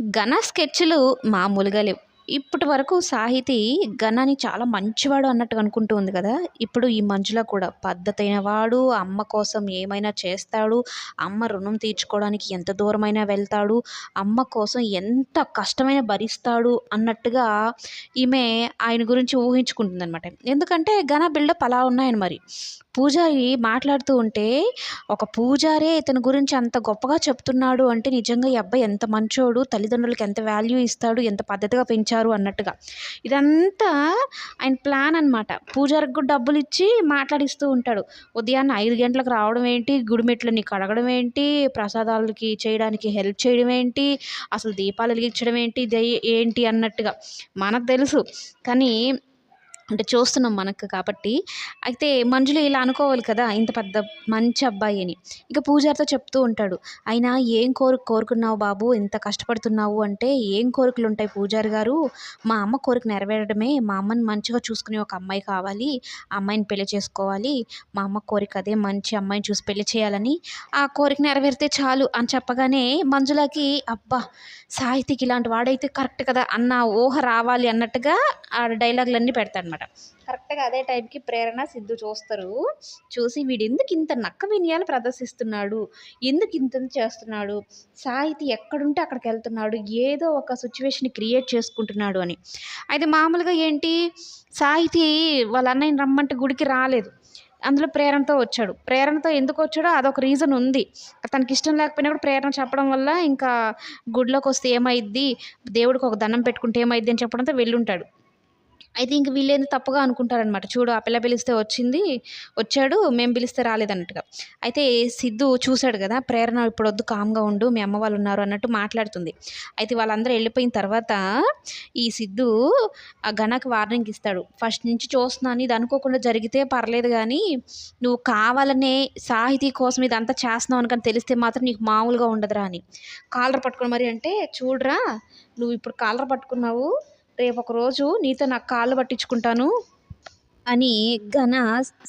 ఘన స్కెచ్లు మామూలుగా లేవు. ఇప్పటి వరకు సాహితీ ఘనాని చాలా మంచివాడు అన్నట్టుగా అనుకుంటూ ఉంది కదా. ఇప్పుడు ఈ మంజుల కూడా పద్ధతైన వాడు అమ్మ కోసం ఏమైనా చేస్తాడు అమ్మ రుణం తీర్చుకోవడానికి ఎంత దూరమైనా వెళ్తాడు అమ్మ కోసం ఎంత కష్టమైన భరిస్తాడు అన్నట్టుగా ఈమె ఆయన గురించి ఊహించుకుంటుందన్నమాట. ఎందుకంటే ఘన బిల్డప్ అలా ఉన్నాయని మరి. పూజారి మాట్లాడుతూ ఉంటే ఒక పూజారే ఇతని గురించి అంత గొప్పగా చెప్తున్నాడు అంటే నిజంగా ఈ అబ్బాయి ఎంత మంచోడు తల్లిదండ్రులకు ఎంత వాల్యూ ఇస్తాడు ఎంత పద్ధతిగా పెంచాడు వచ్చారు అన్నట్టుగా. ఇదంతా ఆయన ప్లాన్ అనమాట పూజారికి కూడా డబ్బులు ఇచ్చి మాట్లాడిస్తూ ఉంటాడు. ఉదయాన్నే ఐదు గంటలకు రావడం ఏంటి? గుడిమెట్లని కడగడం ఏంటి? ప్రసాదాలకి చేయడానికి హెల్ప్ చేయడం ఏంటి? అసలు దీపాలు వెలిగించడం ఏంటి? ఏంటి? అన్నట్టుగా. మనకు తెలుసు. కానీ అంటే చూస్తున్నాం మనకు కాబట్టి. అయితే మంజుల ఇలా అనుకోవాలి కదా ఇంత పెద్ద మంచి అబ్బాయి అని. ఇక పూజారితో చెప్తూ ఉంటాడు అయినా ఏం కోరిక కోరుకున్నావు బాబు? ఇంత కష్టపడుతున్నావు అంటే ఏం కోరికలు ఉంటాయి పూజారి గారు? మా అమ్మ కోరిక నెరవేరడమే. మా అమ్మని మంచిగా చూసుకునే ఒక అమ్మాయి కావాలి. ఆ అమ్మాయిని పెళ్ళి చేసుకోవాలి. మా అమ్మ కోరిక అదే మంచి అమ్మాయిని చూసి పెళ్ళి చేయాలని. ఆ కోరిక నెరవేరితే చాలు అని చెప్పగానే మంజులకి అబ్బా సాహితీకి ఇలాంటి వాడైతే కరెక్ట్ కదా అన్న ఊహ రావాలి అన్నట్టుగా ఆ డైలాగులన్నీ అనమాట కరెక్ట్గా అదే టైంకి ప్రేరణ సిద్ధు చూస్తారు. చూసి వీడు ఎందుకు ఇంత నక్క వినయాలు ప్రదర్శిస్తున్నాడు? ఎందుకు ఇంత చేస్తున్నాడు? సాహితీ ఎక్కడుంటే అక్కడికి వెళ్తున్నాడు? ఏదో ఒక సిచ్యువేషన్ క్రియేట్ చేసుకుంటున్నాడు అని. అయితే మామూలుగా ఏంటి? సాహితీ వాళ్ళ అన్నయ్యని రమ్మంటే గుడికి రాలేదు. అందులో ప్రేరణతో వచ్చాడు. ప్రేరణతో ఎందుకు వచ్చాడో అదొక రీజన్ ఉంది. తనకి ఇష్టం లేకపోయినా కూడా ప్రేరణ చెప్పడం వల్ల ఇంకా గుడిలోకి వస్తే ఏమైద్ది? దేవుడికి ఒక దండం పెట్టుకుంటే ఏమైద్ది అని చెప్పడంతో వెళ్ళుంటాడు. అయితే ఇంక వీళ్ళేంది తప్పుగా అనుకుంటారనమాట చూడు ఆ పిల్ల పిలిస్తే వచ్చింది వచ్చాడు మేము పిలిస్తే రాలేదన్నట్టుగా. అయితే సిద్ధు చూశాడు కదా ప్రేరణ ఇప్పుడు వద్దు కామ్గా ఉండు మీ అమ్మ వాళ్ళు ఉన్నారు అన్నట్టు మాట్లాడుతుంది. అయితే వాళ్ళందరూ వెళ్ళిపోయిన తర్వాత ఈ సిద్ధు ఆ ఘనకు వార్నింగ్ ఇస్తాడు. ఫస్ట్ నుంచి చూస్తున్నాను ఇది అనుకోకుండా జరిగితే పర్లేదు కానీ నువ్వు కావాలనే సాహితీ కోసం ఇదంతా చేస్తున్నావు అనుకని తెలిస్తే మాత్రం నీకు మామూలుగా ఉండదురా అని. కాలర్ పట్టుకుని మరి అంటే చూడరా నువ్వు ఇప్పుడు కాలర్ పట్టుకున్నావు రేపు ఒక రోజు నీతో నాకు కాళ్ళు పట్టించుకుంటాను అని ఘన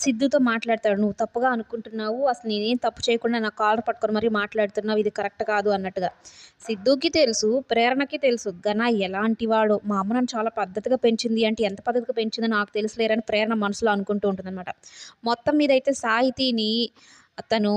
సిద్ధుతో మాట్లాడతాడు. నువ్వు తప్పుగా అనుకుంటున్నావు. అసలు నేనేం తప్పు చేయకుండా నా కాలర్ పట్టుకొని మరీ మాట్లాడుతున్నావు. ఇది కరెక్ట్ కాదు అన్నట్టుగా. సిద్ధుకి తెలుసు ప్రేరణకి తెలుసు ఘన ఎలాంటి వాడు. మా అమ్మ నన్ను చాలా పద్ధతిగా పెంచింది అంటే ఎంత పద్ధతిగా పెంచిందో నాకు తెలుసులేరని ప్రేరణ మనసులో అనుకుంటూ ఉంటుందన్నమాట. మొత్తం మీద అయితే సాహితీని అతను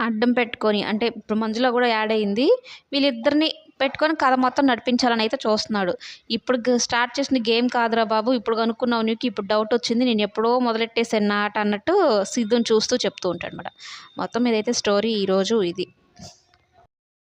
అడ్డం పెట్టుకొని అంటే ఇప్పుడు మంజులో కూడా యాడ్ అయింది. వీళ్ళిద్దరిని పెట్టుకొని కథ మొత్తం నడిపించాలని అయితే చూస్తున్నాడు. ఇప్పుడు స్టార్ట్ చేసిన గేమ్ కాదురా బాబు. ఇప్పుడు కనుక్కున్నావు నీకు ఇప్పుడు డౌట్ వచ్చింది. నేను ఎప్పుడో మొదలెట్టేసాను నాట అన్నట్టు సిద్ధుని చూస్తూ చెప్తూ ఉంటాడు అనమాట మొత్తం ఇదైతే స్టోరీ ఈరోజు ఇది.